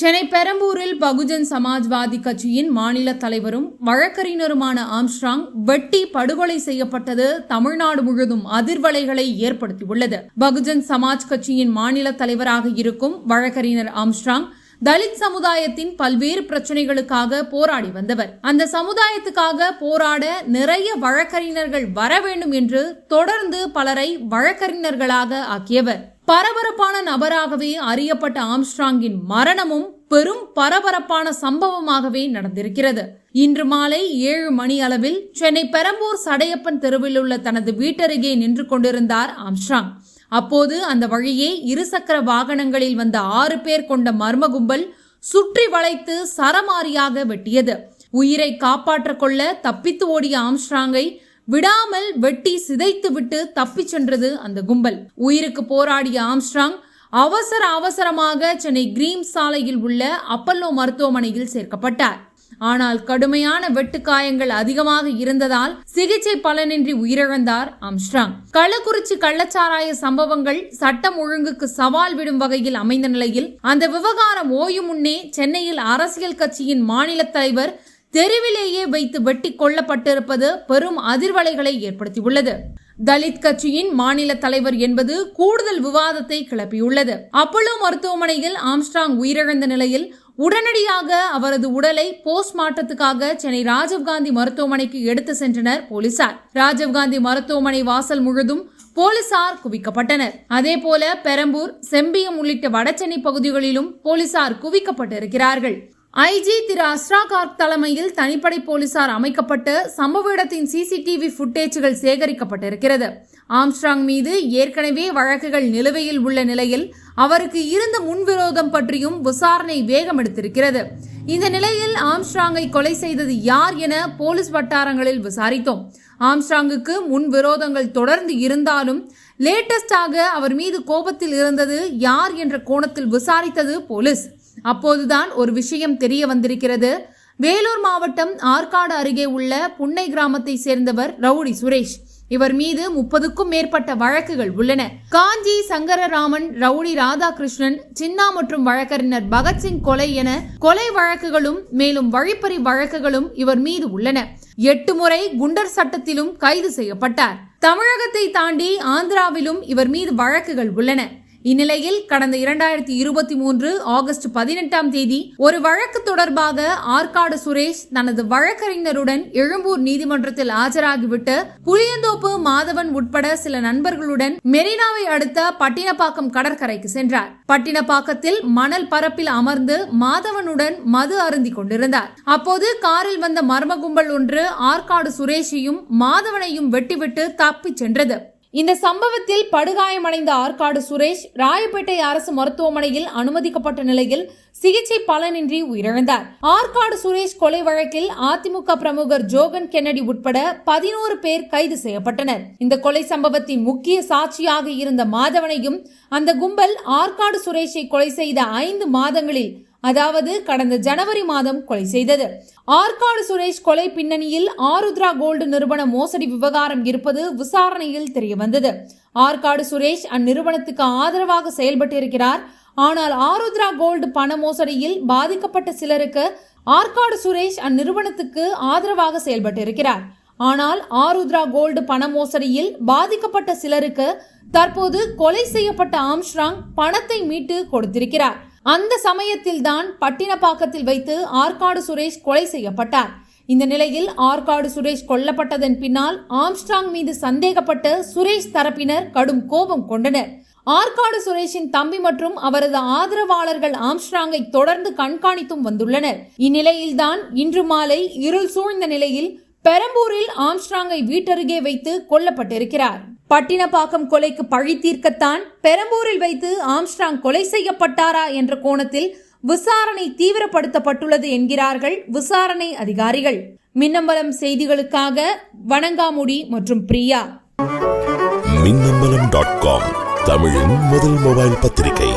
சென்னை பெரம்பூரில் பகுஜன் சமாஜ்வாதி கட்சியின் மாநில தலைவரும் வழக்கறிஞருமான ஆம்ஸ்ட்ராங் வெட்டி படுகொலை செய்யப்பட்டது தமிழ்நாடு முழுவதும் அதிர்வலைகளை ஏற்படுத்தியுள்ளது. பகுஜன் சமாஜ் கட்சியின் மாநில தலைவராக இருக்கும் வழக்கறிஞர் ஆம்ஸ்ட்ராங் தலித் சமுதாயத்தின் பல்வேறு பிரச்சனைகளுக்காக போராடி வந்தவர். அந்த சமுதாயத்துக்காக போராட நிறைய வழக்கறிஞர்கள் வர வேண்டும் என்று தொடர்ந்து பலரை வழக்கறிஞர்களாக ஆக்கியவர். பரபரப்பான நபராகவே அறியப்பட்ட ஆம்ஸ்ட்ராங்கின் மரணமும் பெரும் பரபரப்பான சம்பவமாகவே நடந்திருக்கிறது. இன்று மாலை ஏழு மணி அளவில் சென்னை பெரம்பூர் சடையப்பன் தெருவில் உள்ள தனது வீட்டருகே நின்று கொண்டிருந்தார் ஆம்ஸ்ட்ராங். அப்போது அந்த வழியே இருசக்கர வாகனங்களில் வந்த ஆறு பேர் கொண்ட மர்ம கும்பல் சுற்றி வளைத்து சரமாரியாக வெட்டியது. உயிரை காப்பாற்ற கொள்ள தப்பித்து ஓடிய ஆம்ஸ்ட்ராங்கை விடாமல் வெட்டி சிதைத்து விட்டு தப்பிச் சென்றது அந்த கும்பல். உயிருக்கு போராடிய ஆம்ஸ்ட்ராங் அவசர அவசரமாக சென்னை கிரீம் சாலையில் உள்ள அப்பல்லோ மருத்துவமனையில் சேர்க்கப்பட்டார். ஆனால் கடுமையான வெட்டு காயங்கள் அதிகமாக இருந்ததால் சிகிச்சை பலனின்றி உயிரிழந்தார் ஆம்ஸ்ட்ராங். கள்ளக்குறிச்சி கள்ளச்சாராய சம்பவங்கள் சட்டம் ஒழுங்குக்கு சவால் விடும் வகையில் அமைந்த நிலையில் அந்த விவகாரம் ஓயும் முன்னே சென்னையில் அரசியல் கட்சியின் மாநில தலைவர் தெருவிலேயே வைத்து வெட்டி கொல்லப்பட்டிருப்பது பெரும் அதிர்வலைகளை ஏற்படுத்தியுள்ளது. தலித் கட்சியின் மாநில தலைவர் என்பது கூடுதல் விவாதத்தை கிளப்பியுள்ளது. அப்பலோ மருத்துவமனையில் ஆம்ஸ்ட்ராங் உயிரிழந்த நிலையில் உடனடியாக அவரது உடலை போஸ்ட்மார்ட்டத்துக்காக சென்னை ராஜீவ்காந்தி மருத்துவமனைக்கு எடுத்து சென்றனர் போலீசார். ராஜீவ்காந்தி மருத்துவமனை வாசல் முழுதும் போலீசார் குவிக்கப்பட்டனர். அதே போல பெரம்பூர் செம்பியம் உள்ளிட்ட வடசென்னை பகுதிகளிலும் போலீசார் குவிக்கப்பட்டிருக்கிறார்கள். ஐஜி திரு அஸ்ரா கார்க் தலைமையில் தனிப்படை போலீசார் அமைக்கப்பட்டு சம்பவ இடத்தின் சிசிடிவி ஃபுட்டேஜ்கள் சேகரிக்கப்பட்டிருக்கிறது. ஆம்ஸ்ட்ராங் மீது ஏற்கனவே வழக்குகள் நிலுவையில் உள்ள நிலையில் அவருக்கு இருந்த முன்விரோதம் பற்றியும் விசாரணை வேகம் எடுத்திருக்கிறது. இந்த நிலையில் ஆம்ஸ்ட்ராங்கை கொலை செய்தது யார் என போலீஸ் வட்டாரங்களில் விசாரித்தோம். ஆம்ஸ்ட்ராங்குக்கு முன் விரோதங்கள் தொடர்ந்து இருந்தாலும் லேட்டஸ்டாக அவர் மீது கோபத்தில் இருந்தது யார் என்ற கோணத்தில் விசாரித்தது போலீஸ். அப்போதுதான் ஒரு விஷயம் தெரிய வந்திருக்கிறது. வேலூர் மாவட்டம் ஆற்காடு அருகே உள்ள புன்னை கிராமத்தை சேர்ந்தவர் ரவுடி சுரேஷ். இவர் மீது முப்பதுக்கும் மேற்பட்ட வழக்குகள் உள்ளன. காஞ்சி சங்கரராமன் ரவுடி ராதாகிருஷ்ணன் சின்னா மற்றும் வழக்கறிஞர் பகத்சிங் கொலை என கொலை வழக்குகளும் மேலும் வழிப்பறி வழக்குகளும் இவர் மீது உள்ளன. எட்டு முறை குண்டர் சட்டத்திலும் கைது செய்யப்பட்டார். தமிழகத்தை தாண்டி ஆந்திராவிலும் இவர் மீது வழக்குகள் உள்ளன. இந்நிலையில் கடந்த இரண்டாயிரத்தி இருபத்தி மூன்று ஆகஸ்ட் பதினெட்டாம் தேதி ஒரு வழக்கு தொடர்பாக ஆற்காடு சுரேஷ் தனது வழக்கறிஞருடன் எழும்பூர் நீதிமன்றத்தில் ஆஜராகிவிட்டு புளியந்தோப்பு மாதவன் உட்பட சில நண்பர்களுடன் மெரினாவை அடுத்த பட்டினப்பாக்கம் கடற்கரைக்கு சென்றார். பட்டினப்பாக்கத்தில் மணல் பரப்பில் அமர்ந்து மாதவனுடன் மது அருந்தி கொண்டிருந்தார். அப்போது காரில் வந்த மர்ம கும்பல் ஒன்று ஆற்காடு சுரேஷையும் மாதவனையும் வெட்டிவிட்டு தப்பிச் சென்றது. இந்த சம்பவத்தில் படுகாயமடைந்த ஆற்காடு சுரேஷ் ராயப்பேட்டை அரசு மருத்துவமனையில் அனுமதிக்கப்பட்ட நிலையில் சிகிச்சை பலனின்றி உயிரிழந்தார். ஆற்காடு சுரேஷ் கொலை வழக்கில் அதிமுக பிரமுகர் ஜோகன் கென்னடி உட்பட பதினோரு பேர் கைது செய்யப்பட்டனர். இந்த கொலை சம்பவத்தின் முக்கிய சாட்சியாக இருந்த மாதவனையும் அந்த கும்பல் ஆற்காடு சுரேஷை கொலை செய்த ஐந்து மாதங்களில் அதாவது கடந்த ஜனவரி மாதம் கொலை செய்தது. ஆற்காடு சுரேஷ் கொலை பின்னணியில் ஆருத்ரா கோல்டு நிறுவன மோசடி விவகாரம் இருப்பது விசாரணையில் தெரியவந்தது. ஆற்காடு சுரேஷ் அந்நிறுவனத்துக்கு ஆதரவாக செயல்பட்டிருக்கிறார். ஆனால் ஆருத்ரா கோல்டு பண மோசடியில் பாதிக்கப்பட்ட சிலருக்கு ஆற்காடு சுரேஷ் அந்நிறுவனத்துக்கு ஆதரவாக செயல்பட்டிருக்கிறார். ஆனால் ஆருத்ரா கோல்டு பண மோசடியில் பாதிக்கப்பட்ட சிலருக்கு தற்போது கொலை செய்யப்பட்ட ஆம்ஸ்ட்ராங் பணத்தை மீட்டு கொடுத்திருக்கிறார். அந்த சமயத்தில் தான் பட்டினப்பாக்கத்தில் வைத்து ஆற்காடு சுரேஷ் கொலை செய்யப்பட்டார். இந்த நிலையில் ஆற்காடு சுரேஷ் கொல்லப்பட்டதன் பின்னால் ஆம்ஸ்ட்ராங் மீது சந்தேகப்பட்டு சுரேஷ் தரப்பினர் கடும் கோபம் கொண்டனர். ஆற்காடு சுரேஷின் தம்பி மற்றும் அவரது ஆதரவாளர்கள் ஆம்ஸ்ட்ராங்கை தொடர்ந்து கண்காணித்தும் வந்துள்ளனர். இந்நிலையில்தான் இன்று மாலை இருள் சூழ்ந்த நிலையில் பெரம்பூரில் ஆம்ஸ்ட்ராங்கை வீட்டருகே வைத்து கொல்லப்பட்டிருக்கிறார். பட்டினப்பாக்கம் கொலைக்கு பழி தீர்க்கத்தான் பெரம்பூரில் வைத்து ஆம்ஸ்ட்ராங் கொலை செய்யப்பட்டாரா என்ற கோணத்தில் விசாரணை தீவிரப்படுத்தப்பட்டுள்ளது என்கிறார்கள் விசாரணை அதிகாரிகள். மின்னம்பலம் செய்திகளுக்காக வணங்காமுடி மற்றும் பிரியா. மின்னம்பலம் டாட் காம் தமிழின் முதல் மொபைல் பத்திரிகை.